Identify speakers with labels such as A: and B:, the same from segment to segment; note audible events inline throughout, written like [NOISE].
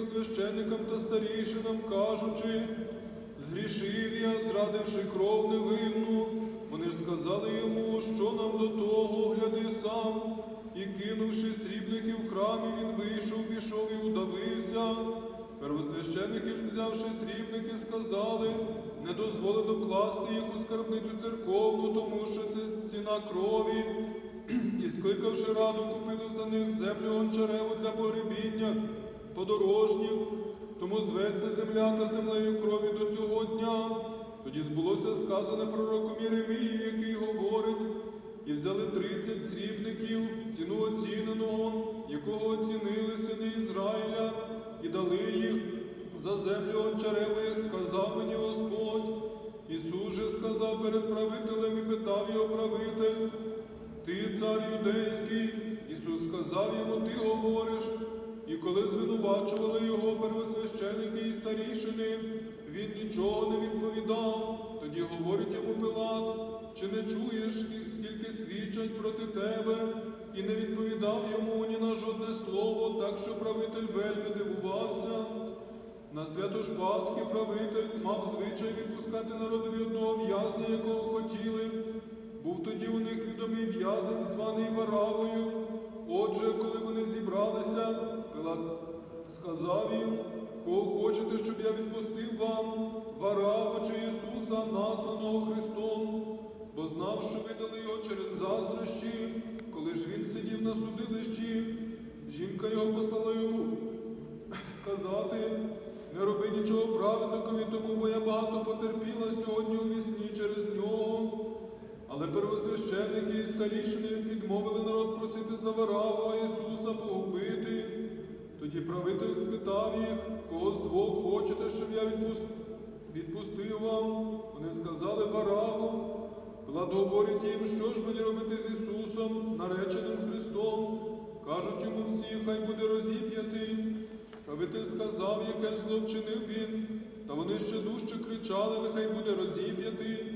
A: срібників первосвященникам та старішинам, кажучи, згрішив я, зрадивши кров невинну. Вони ж сказали йому, що нам до того, гляди сам. І кинувши срібники в храмі, він вийшов, пішов і удавився. Первосвященники ж, взявши срібники, сказали, не дозволено класти їх у скарбницю церковну, тому що це ціна крові. І скликавши раду, купили за них землю гончареву для погребіння подорожніх, тому зветься земля та землею крові до цього дня. Тоді збулося сказане пророком Єремії, який говорить, і взяли тридцять срібників, ціну оціненого, якого оцінили сини Ізраїля, і дали їх за землю гончареву, як сказав мені Господь. Ісус же сказав перед правителем і питав його правитель, ти цар юдейський, Ісус сказав йому, ти говориш, і коли звинувачували його первосвященики і старішини, він нічого не відповідав. Тоді говорить йому Пилат, чи не чуєш, скільки свідчать проти тебе, і не відповідав йому ні на жодне слово, так що правитель вельми дивувався. На свято ж Пасхи правитель мав звичай відпускати народові одного в'язня, якого хотіли. Був тоді у них відомий в'язень, званий Варавою. Отже, коли вони зібралися, Пилат сказав їм, кого хочете, щоб я відпустив вам, Вараву чи Ісуса, названого Христом, бо знав, що видали його через заздрощі, коли ж він сидів на судилищі, жінка його послала йому сказати, не роби нічого праведникові, тому бо я багато потерпіла сьогодні у вісні через нього. Але первосвященники і старішини підмовили народ просити за Вараву, а Ісуса погубити. Тоді правитель спитав їх, кого з двох хочете, щоб я відпустив, вам. Вони сказали Вараву. Пилат говорить їм, що ж мені робити з Ісусом, нареченим Христом. Кажуть йому всі, хай буде розіп'ятий. Правитель сказав, яке зло вчинив він, та вони ще дужче кричали, нехай буде розіп'ятий.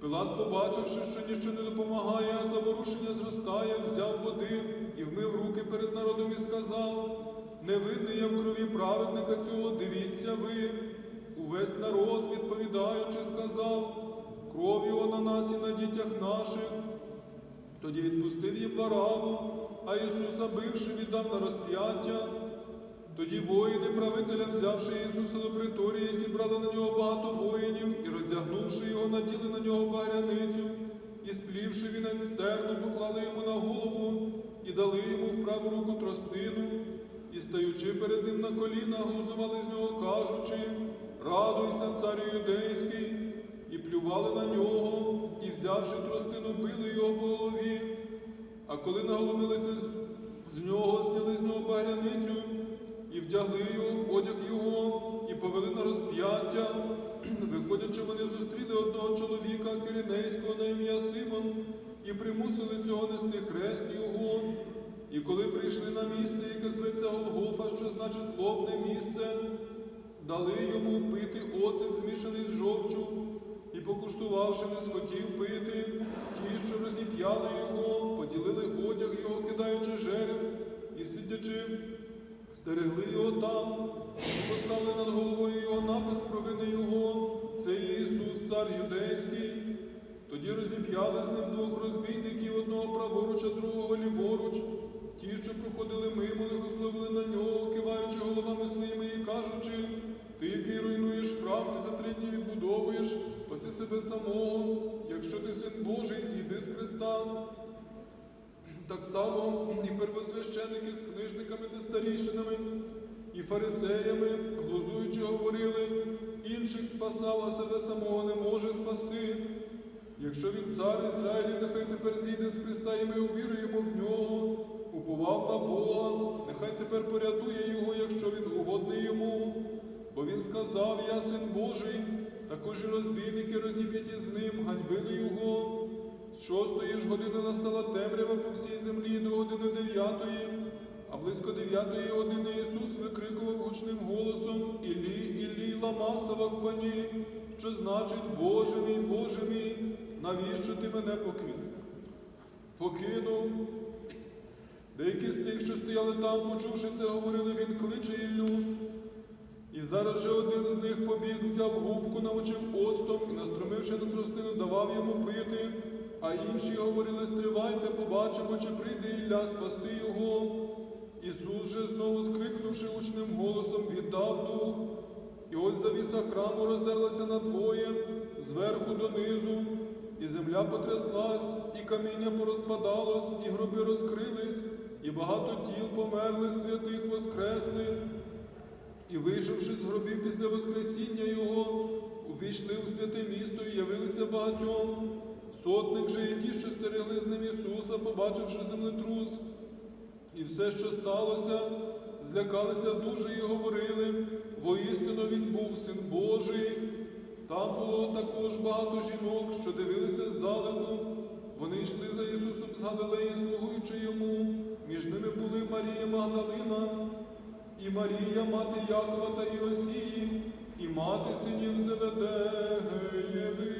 A: Пилат, побачивши, що ніщо не допомагає, а заворушення зростає, взяв води і вмив руки перед народом і сказав: Невинний я в крові праведника цього, дивіться ви. Увесь народ, відповідаючи, сказав, кров його на нас і на дітях наших. Тоді відпустив їм Вараву, а Ісуса, бивши, віддав на розп'яття. Тоді воїни правителя, взявши Ісуса до приторії, зібрали на нього багато воїнів і, роздягнувши його, наділи на нього багряницю, і сплівши вінець стерну, поклали йому на голову і дали йому в праву руку тростину, і, стаючи перед ним на коліна, глузували з нього, кажучи, радуйся, царю юдейський, і плювали на нього, і, взявши тростину, били його по голові. А коли наголомилися з- нього, зняли з нього багряницю, і вдягли його в одяг його, і повели на розп'яття. [CLEARS THROAT] Виходячи, вони зустріли одного чоловіка киринейського на ім'я Симон, і примусили цього нести хрест його. Коли прийшли на місце, яке зветься Голгофа, що значить плодне місце, дали йому пити оцет, змішаний з жовчу, і, покуштувавши, не схотів пити, ті, що розіп'яли його, поділили одяг його, кидаючи жереб, і сидячи, стерегли його там, і поставили над головою його напис провини його, це Ісус, цар юдейський. Тоді розіп'яли з ним двох розбійників, одного праворуч, а другого ліворуч. Ті, що проходили мимо, лихословили на нього, киваючи головами своїми і кажучи, ти, який руйнуєш храм за три дні відбудовуєш, спаси себе самого, якщо ти син Божий, зійди з Христа. Так само і первосвященики з книжниками та старішинами, і фарисеями, глузуючи, говорили, інших спасав, а себе самого не може спасти. Якщо він цар Ізраїлів, нехай тепер зійде з Христа, і ми увіруємо в нього, уповав на Бога, нехай тепер порятує його, якщо він угодний йому. Бо він сказав, я син Божий, також і розбійники розіп'яті з ним, ганьбили його. З шостої ж години настала темрява по всій землі до години дев'ятої, а близько дев'ятої години Ісус викрикував гучним голосом Ілі, Ілі, лама савахфані, що значить Боже мій, Боже мій, навіщо ти мене покинув? Покинув. Деякі з тих, що стояли там, почувши це, говорили, він кличе Іллю. І зараз же один з них побіг, взяв губку, намочив оцтом і, настромивши на тростину, давав йому пити. А інші говорили, стривайте, побачимо, чи прийде Ілля спасти його. Ісус же знову скрикнувши гучним голосом, віддав дух. І ось завіса храму роздерлася надвоє, зверху донизу, і земля потряслась, і каміння порозпадалось, і гроби розкрились, і багато тіл померлих святих воскресли. І вийшовши з гробів після Воскресіння Його, увійшли у святе місто і явилися багатьом. Сотник же і ті, що стерегли з ним Ісуса, побачивши землетрус, і все, що сталося, злякалися дуже і говорили, воістину він був син Божий. Там було також багато жінок, що дивилися здалеку. Вони йшли за Ісусом з Галилеї, слугуючи йому. Між ними були Марія Магдалина, і Марія, мати Якова та Іосії, і мати синів Зеведеєвих.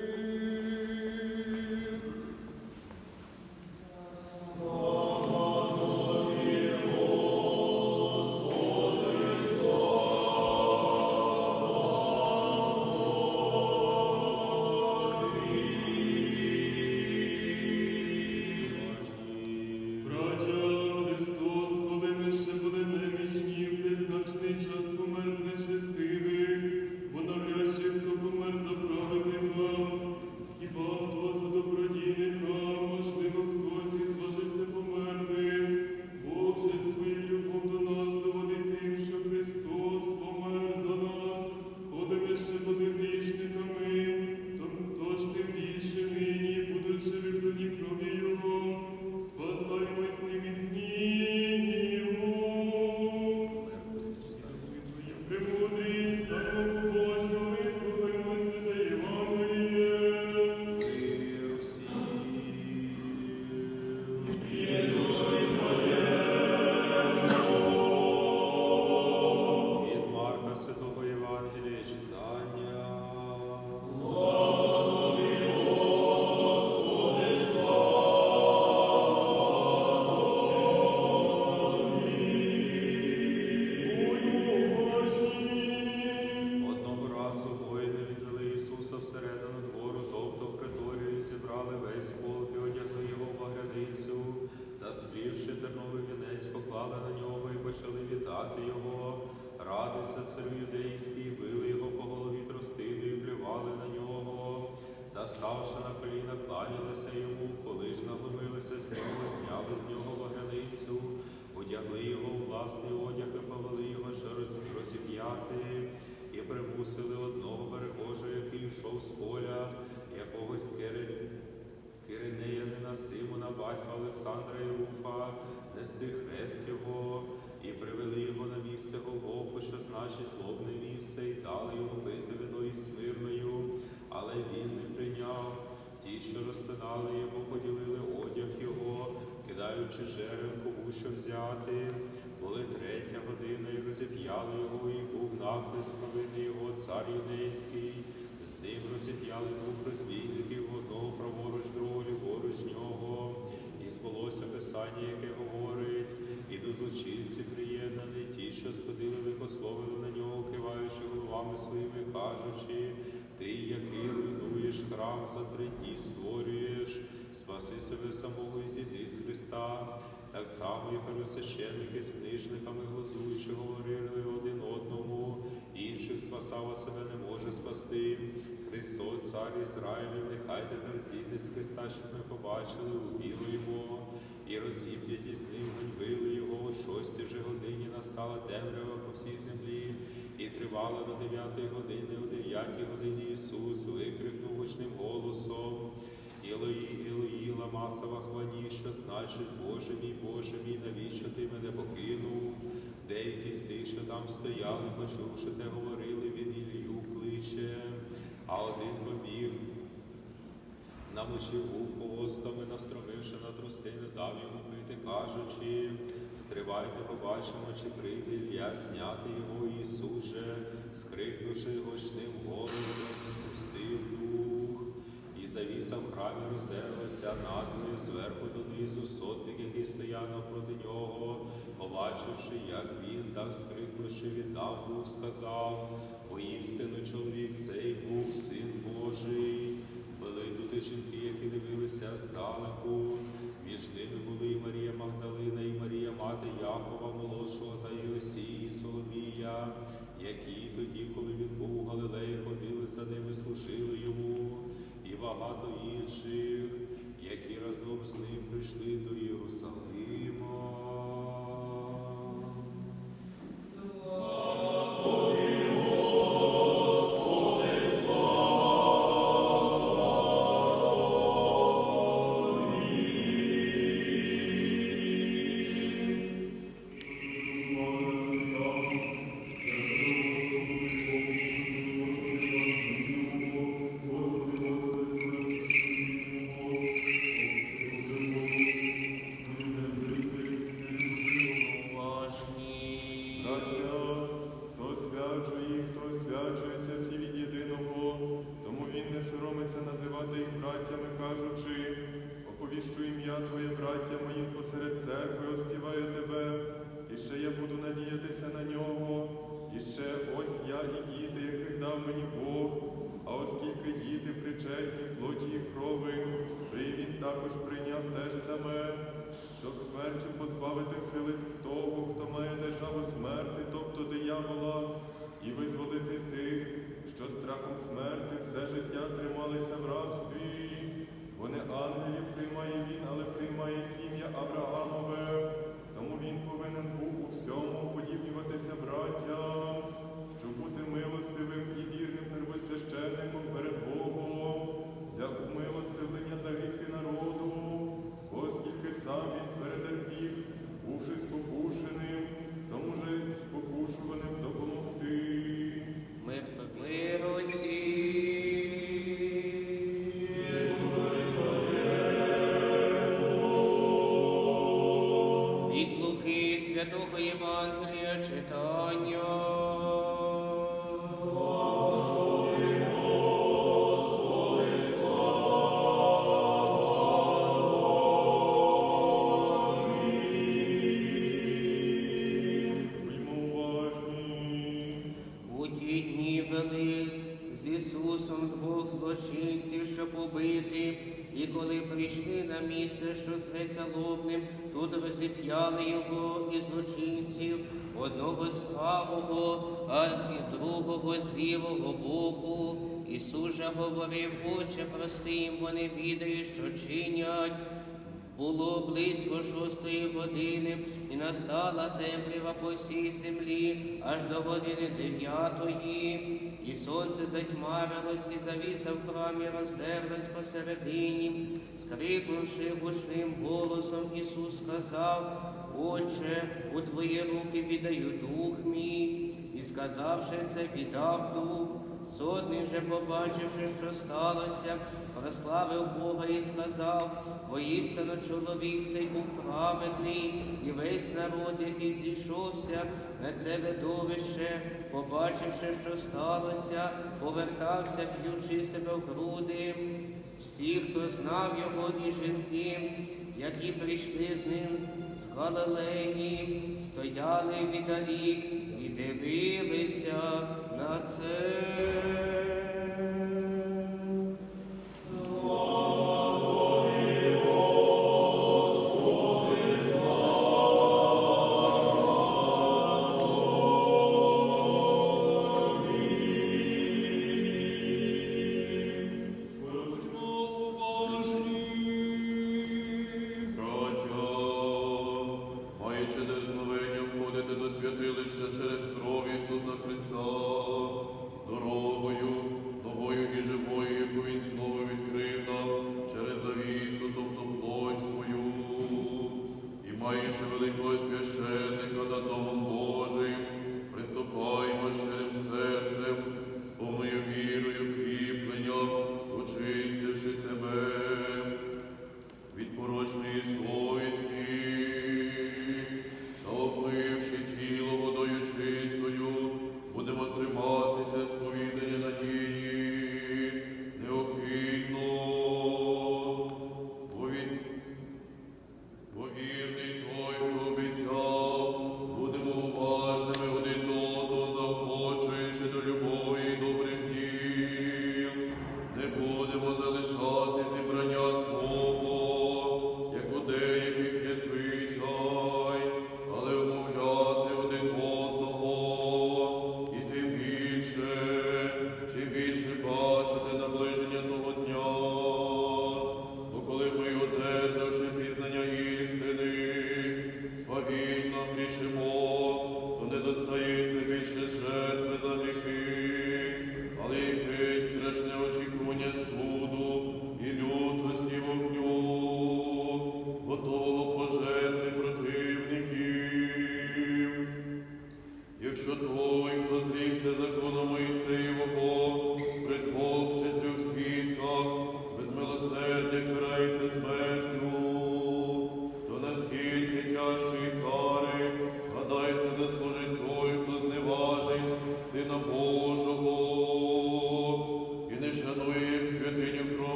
B: Ставши на коліна, кланялися йому, коли ж нагломилися з нього, зняли з нього багряницю, одягли його у власний одяг і повели його ще роз- розіп'яти, і примусили одного перехожого, який йшов з поля, якогось Кири- Киринеянина Симона, батька Олександра і Руфа, нести хрест його, і привели його на місце Голгофу, що значить лобне місце, і дали йому пити вино із смирною, але він не прийняв. Ті, що розпинали його, поділили одяг його, кидаючи жереб, кому що взяти. Були третя година, і розіп'яли його, і був напис провини його, цар юдейський. З ним розіп'яли двох розбійників, одного праворуч, другого ліворуч нього. І збулося писання, яке говорить, і до злочинців приєднані, ті, що сходили, лихословили на нього, киваючи головами своїми, кажучи, ти, який руйнуєш храм за три дні створюєш, спаси себе самого і зійди з Христа. Так само і первосвященники з книжниками глузуючи говорили один одному, інших спасав, а себе не може спасти. Христос, цар Ізраїлю, нехай тепер зійде з Христа, щоб ми побачили, увіруємо, і розіб'ять із ним ганьбили його шостій же годині настала темрява по всій землі, і тривала до дев'ятої години, о дев'ятій годині Ісус викрикнув гучним голосом. Ілої, Ілої, лама Савахвані, що значить, Боже мій, Боже мій, навіщо ти мене покинув? Деякі з тих, що там стояли, почувши те, говорили, він Ілію кличе, а один побіг, намочив вух остами, настромивши на тростини, дав йому пити, кажучи, стривайте, побачимо, чи прийде Ілля зняти його Ісус же, скрикнувши гучним голосом, спустив дух. І завіса в храмі роздерлася надмою зверху донизу сотник, який стояв навпроти нього, побачивши, як він, так скрикнувши, віддав дух, сказав, воістину чоловік цей був син Божий. Були тут і жінки, які дивилися здалеку. Між ними були і Марія Магдалина,
C: Твоє, браття моїм посеред церкви, оспіваю тебе, і ще я буду надіятися на нього, і ще ось я і діти, яких дав мені Бог, а оскільки діти причетні плоті і крови, то і він також прийняв те ж саме, щоб смертю позбавити сили того, хто має державу смерти, тобто диявола, і визволити тих, що страхом смерти все життя трималися в рабстві. Ангелів приймає він, але приймає сім'я Авраамове.
D: れと。Лівого боку. Ісус же говорив, Отче, прости їм, вони відають, що чинять. Було близько шостої години, і настала темрява по всій землі, аж до години дев'ятої, і сонце затьмарилось, і завіса в храмі роздерлась посередині. Скрикнувши гучним голосом, Ісус сказав, Отче, у твої руки віддаю дух мій, сказавши це, віддав дух. Сотник же, побачивши, що сталося, прославив Бога і сказав, воістину чоловік цей був праведний, і весь народ, який зійшовся на це видовище, побачивши, що сталося, повертався, п'ючи себе в груди. Всі, хто знав його, і жінки, які прийшли з ним з Галилеї, стояли віддалі і дивилися на це.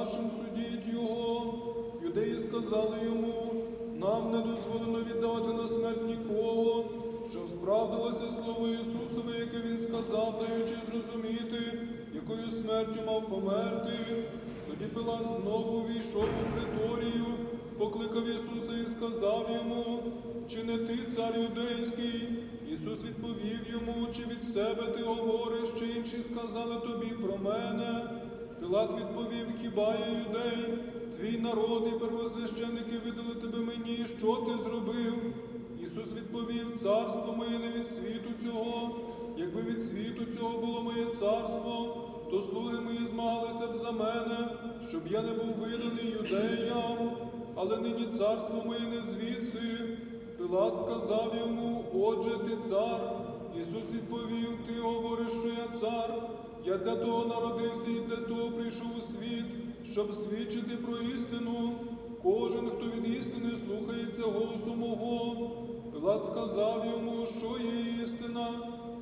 A: Вашим, судіть його. Юдеї сказали йому, нам не дозволено віддавати на смерть нікого, щоб справдилося слово Ісусове, яке Він сказав, даючи зрозуміти, якою смертю мав померти. Тоді Пилат знову війшов у приторію, покликав Ісуса і сказав йому, чи не ти цар юдейський? Ісус відповів йому, чи від себе ти говориш, чи інші сказали тобі про мене. Пилат відповів, хіба я юдей, твій народ і первосвященики видали тебе мені, що ти зробив? Ісус відповів, царство моє не від світу цього. Якби від світу цього було моє царство, то слуги мої змагалися б за мене, щоб я не був виданий юдеям, але нині царство моє не звідси. Пилат сказав йому, отже, ти цар. Ісус відповів, ти говориш, що я цар. Я для того народився і для того прийшов у світ, щоб свідчити про істину. Кожен, хто від істини слухається голосу мого. Пилат сказав йому, що є істина,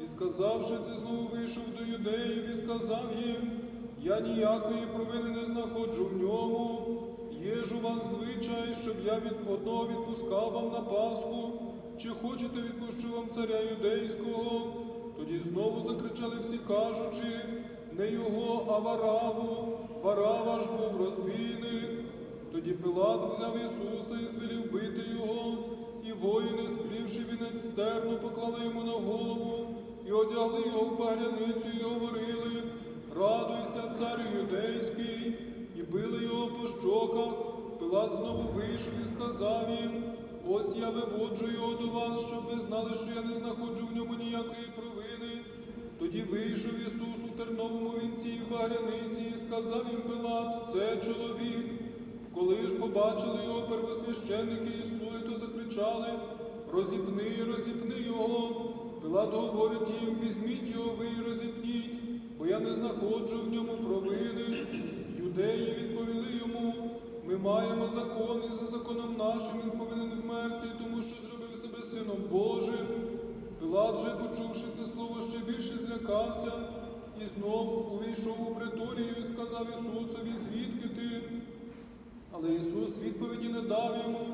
A: і сказавши це, знову вийшов до юдеїв і сказав їм, я ніякої провини не знаходжу в ньому. Є ж у вас звичай, щоб я від одного відпускав вам на Пасху. чи хочете відпущу вам царя юдейського? Тоді знову закричали всі, кажучи, не його, а Вараву, Варава ж був розбійник. Тоді Пилат взяв Ісуса і звелів бити його, і воїни, сплівши вінець стерну, поклали йому на голову, і одягли його в багряницю, і говорили, радуйся, царю юдейський, і били його по щоках. Пилат знову вийшов і сказав їм, ось я виводжу його до вас, щоб ви знали, що я не знаходжу в ньому ніякої провини. Тоді вийшов Ісус у терновому вінці і в багряниці, і сказав їм Пилат, це чоловік. Коли ж побачили його первосвященники і слуги, то закричали Розіпни, розіпни його. Пилат говорить їм, візьміть його ви і розіпніть, бо я не знаходжу в ньому провини. Юдеї відповіли йому, ми маємо закон, і за законом нашим він повинен вмерти, тому що зробив себе сином Божим. Пилат же, почувши це слово, ще більше злякався і знов увійшов у приторію і сказав Ісусові, звідки ти? Але Ісус відповіді не дав йому.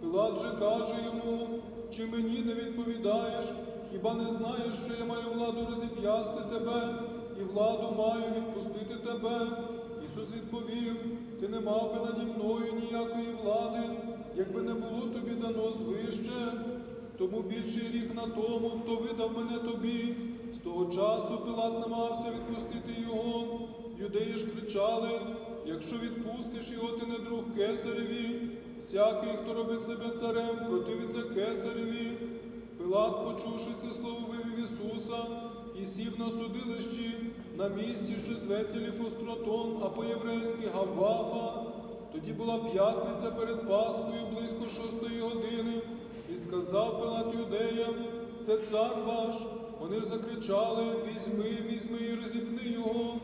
A: Пилат же каже йому, чи мені не відповідаєш? Хіба не знаєш, що я маю владу розіп'ясти тебе, і владу маю відпустити тебе? Ісус відповів, ти не мав би наді мною ніякої влади, якби не було тобі дано звище. Тому більший гріх на тому, хто видав мене тобі. З того часу Пилат намагався відпустити його. Юдеї ж кричали, якщо відпустиш його, ти не друг кесареві. Всякий, хто робить себе царем, противиться кесареві. Пилат, почувши це слово, вивів Ісуса і сів на судилищі на місці, що зветься Ліфостротон, а по-єврейськи Гавафа. Тоді була п'ятниця перед Пасхою близько шостої години, сказав Пилат юдеям, це цар ваш. Вони ж закричали, візьми, візьми і розіпни його.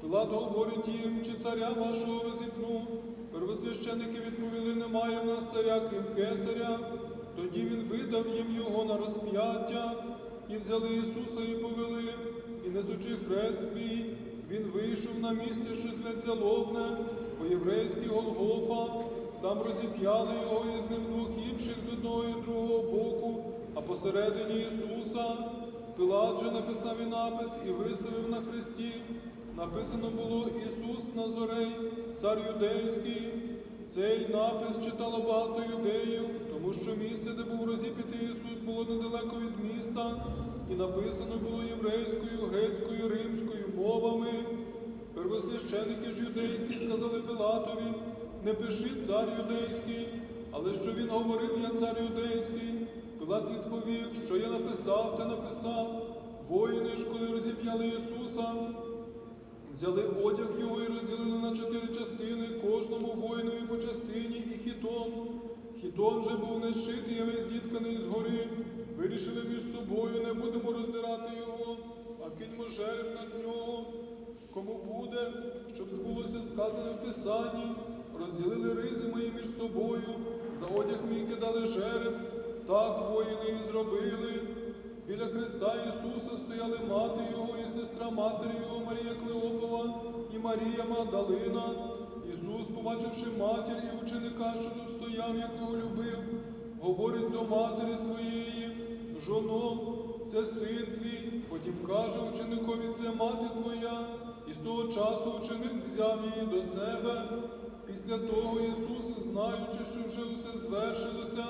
A: Пилат говорить їм, чи царя вашого розіпну. Первосвященники відповіли, немає в нас царя, крім кесаря. Тоді він видав їм його на розп'яття, і взяли Ісуса і повели, і несучи хрест свій, він вийшов на місце, що зветься Лобне, по-єврейськи Голгофа, там розіп'яли його і з ним двох інших з одного і другого боку, а посередині Ісуса. Пилат же написав і напис і виставив на хресті. Написано було Ісус Назорей, цар юдейський. Цей напис читало багато юдеїв, тому що місце, де був розіп'ятий Ісус, було недалеко від міста, і написано було єврейською, грецькою, римською мовами. Первосвященики ж юдейські сказали Пилатові, не пиши цар юдейський, але що він говорив, я цар юдейський. Пилат відповів, що я написав, те написав. Воїни ж, коли розіп'яли Ісуса, Взяли одяг його і розділили на чотири частини, кожному воїнові по частині і хітон. Хітон же був не зшитий, а весь зітканий згори. Вирішили між собою, не будемо роздирати його, а киньмо жереб над нього. Кому буде, щоб збулося сказане в Писанні, розділили ризи мої між собою, за одяг мій кидали жереб, так воїни і зробили. Біля Христа Ісуса стояли мати Його і сестра матері Його Марія Клеопова і Марія Магдалина. Ісус, побачивши матір і ученика, що тут стояв, якого любив, говорить до матері своєї, жоно, це син твій. Потім каже ученикові, це мати твоя. І з того часу ученик взяв її до себе. Після того Ісус, знаючи, що вже усе звершилося,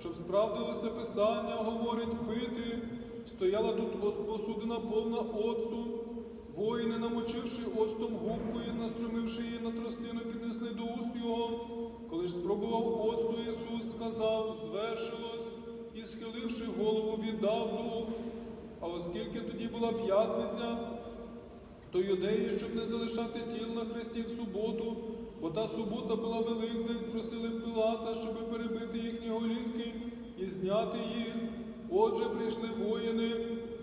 A: щоб справдилося Писання, говорить пити. Стояла тут ос- посудина повна оцту. Воїни, намочивши оцтом губку і настромивши її на тростину, піднесли до уст його. Коли ж спробував оцту, Ісус сказав, звершилось, і, схиливши голову, віддав дух. А оскільки тоді була п'ятниця, то юдеї, щоб не залишати тіл на хресті в суботу, бо та субота була великдень, просили Пилата, щоби перебити їхні голінки і зняти їх. Отже, прийшли воїни,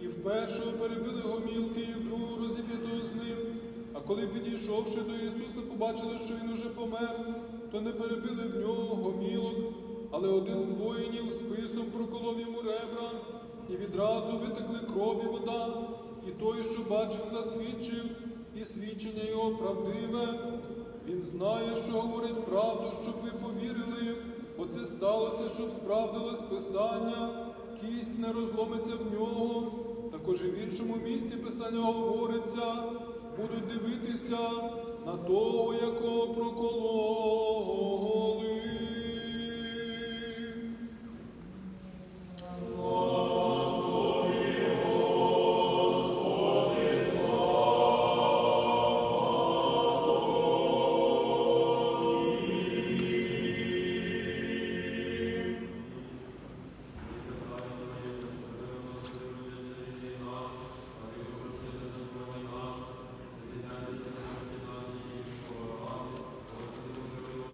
A: і в першого перебили гомілки, і в другого розіп'ятого з ним. А коли підійшовши до Ісуса, побачили, що він уже помер, то не перебили в нього гомілок, але один з воїнів списом проколов йому ребра, і відразу витекли кров і вода, і той, що бачив, засвідчив, і свідчення його правдиве. Він знає, що говорить правду, щоб ви повірили, Оце це сталося, щоб справдилось Писання. кість не розломиться в нього. Також і в іншому місці Писання говориться, будуть дивитися на того, якого прокололи.